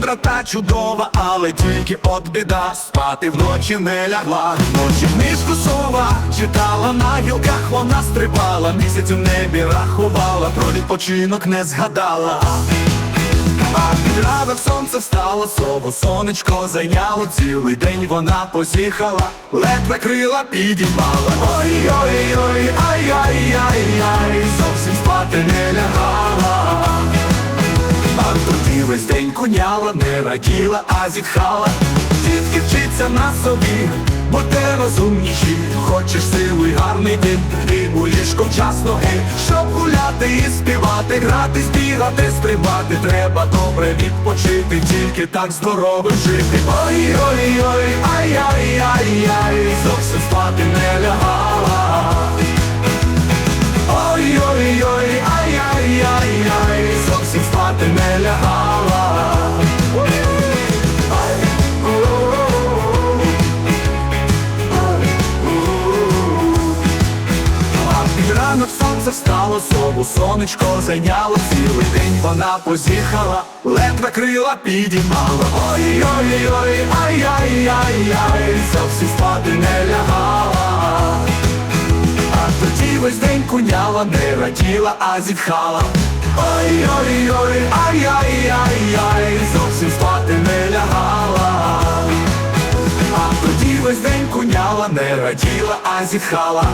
мудра та чудова, але тільки от біда спати вночі не лягла. Ночі книжку сова читала на гілках, вона стрибала, місяць у небі рахувала, про відпочинок не згадала. А під ранок сонце встало, сову сонечко зайняло цілий день вона позіхала, ледве крила підіймала. Ой-ой-ой, весь день куняла, не раділа, а зітхала. Дітки вчиться на собі, бо те розумніші, хочеш силу й гарний день, і у ліжко вчасно гей, щоб гуляти і співати, грати, збігати, стрибати, треба добре відпочити, тільки так здорово жити. Ой-ой-ой, ранок сонце встало, сову сонечко зайняло цілий день вона позіхала, ледве крила підіймала. Ой-ой-ой, ай-яй-яй-яй, зовсім спати не лягала. А тоді весь день куняла, не раділа, а зітхала. Ой-ой-ой, ай-яй-яй-яй, зовсім спати не лягала. А тоді весь день куняла, не раділа, а зітхала.